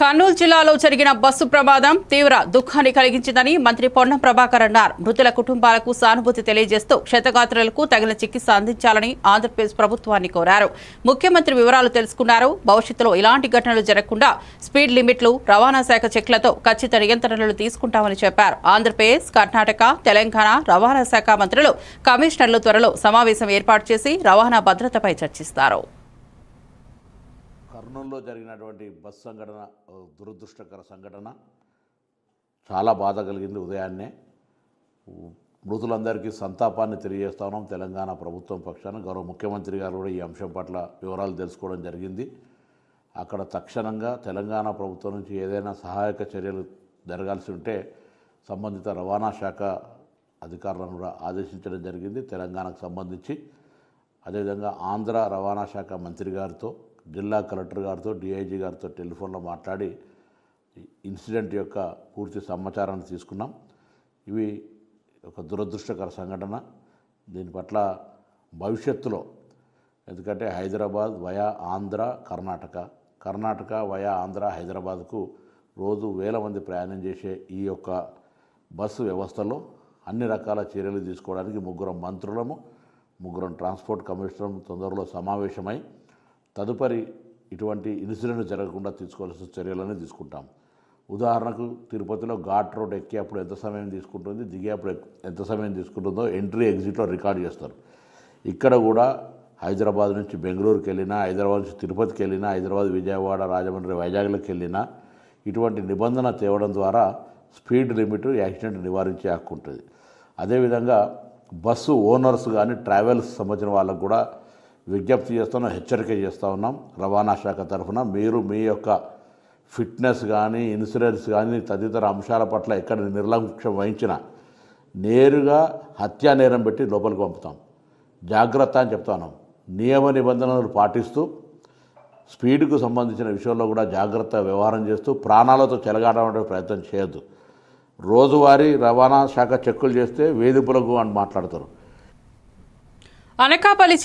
కర్నూలు జిల్లాలో జరిగిన బస్సు ప్రమాదం తీవ్ర దుఃఖాన్ని కలిగించిందని మంత్రి పొన్నం ప్రభాకర్ అన్నారు. మృతుల కుటుంబాలకు సానుభూతి తెలియజేస్తూ క్షతగాత్రులకు తగిన చికిత్స అందించాలని ఆంధ్రప్రదేశ్ ప్రభుత్వాన్ని కోరారు. ముఖ్యమంత్రి వివరాలు తెలుసుకున్నారు. భవిష్యత్తులో ఇలాంటి ఘటనలు జరగకుండా స్పీడ్ లిమిట్లు రవాణా శాఖ చెక్లతో ఖచ్చిత నియంత్రణలు తీసుకుంటామని చెప్పారు. ఆంధ్రప్రదేశ్ కర్ణాటక తెలంగాణ రవాణా శాఖ మంత్రులు కమిషనర్లు త్వరలో సమావేశం ఏర్పాటు చేసి రవాణా భద్రతపై చర్చిస్తారు. కర్నూలులో జరిగినటువంటి బస్ సంఘటన దురదృష్టకర సంఘటన చాలా బాధ కలిగింది ఉదయాన్నే. మృతులందరికీ సంతాపాన్ని తెలియజేస్తా ఉన్నాం తెలంగాణ ప్రభుత్వం పక్షాన. గౌరవ ముఖ్యమంత్రి గారు కూడా ఈ అంశం పట్ల వివరాలు తెలుసుకోవడం జరిగింది. అక్కడ తక్షణంగా తెలంగాణ ప్రభుత్వం నుంచి ఏదైనా సహాయక చర్యలు జరగాల్సి ఉంటే సంబంధిత రవాణా శాఖ అధికారులను కూడా ఆదేశించడం జరిగింది. తెలంగాణకు సంబంధించి అదేవిధంగా ఆంధ్ర రవాణా శాఖ మంత్రి గారితో జిల్లా కలెక్టర్ గారితో డిఐజీ గారితో టెలిఫోన్లో మాట్లాడి ఇన్సిడెంట్ యొక్క పూర్తి సమాచారాన్ని తీసుకున్నాం. ఇవి ఒక దురదృష్టకర సంఘటన. దీని పట్ల భవిష్యత్తులో ఎందుకంటే హైదరాబాద్ వయా ఆంధ్ర కర్ణాటక కర్ణాటక వయా ఆంధ్ర హైదరాబాద్కు రోజు వేల మంది ప్రయాణం చేసే ఈ యొక్క బస్సు వ్యవస్థలో అన్ని రకాల చర్యలు తీసుకోవడానికి ముగ్గురం మంత్రులము ముగ్గురం ట్రాన్స్పోర్ట్ కమిషనర్ తొందరలో సమావేశమై తదుపరి ఇటువంటి ఇన్సిడెంట్ జరగకుండా తీసుకోవాల్సిన చర్యలను తీసుకుంటాం. ఉదాహరణకు తిరుపతిలో ఘాట్ రోడ్ ఎక్కేప్పుడు ఎంత సమయం తీసుకుంటుంది దిగేప్పుడు ఎంత సమయం తీసుకుంటుందో ఎంట్రీ ఎగ్జిట్లో రికార్డ్ చేస్తారు. ఇక్కడ కూడా హైదరాబాద్ నుంచి బెంగళూరుకి వెళ్ళినా హైదరాబాద్ నుంచి తిరుపతికి వెళ్ళినా హైదరాబాద్ విజయవాడ రాజమండ్రి వైజాగ్లోకి వెళ్ళినా ఇటువంటి నిబంధన తేవడం ద్వారా స్పీడ్ లిమిట్ యాక్సిడెంట్ నివారించే హక్కు ఉంటుంది. అదేవిధంగా బస్సు ఓనర్స్ కానీ ట్రావెల్స్ సంబంధించిన వాళ్ళకు కూడా విజ్ఞప్తి చేస్తున్నాం హెచ్చరిక చేస్తూ ఉన్నాం. రవాణా శాఖ తరఫున మీరు మీ యొక్క ఫిట్నెస్ కానీ ఇన్సూరెన్స్ కానీ తదితర అంశాల పట్ల ఎక్కడ నిర్లక్ష్యం వహించినా నేరుగా హత్యా నేరం పెట్టి లోపలికి పంపుతాం. జాగ్రత్త అని చెప్తాను నియమ నిబంధనలు పాటిస్తూ స్పీడ్కు సంబంధించిన విషయంలో కూడా జాగ్రత్త వ్యవహారం చేస్తూ ప్రాణాలతో చెలగాటం ప్రయత్నం చేయొద్దు. రోజువారీ రవాణా శాఖ చెక్కులు చేస్తే వేధింపులకు అని మాట్లాడతారు. అనకాపల్లి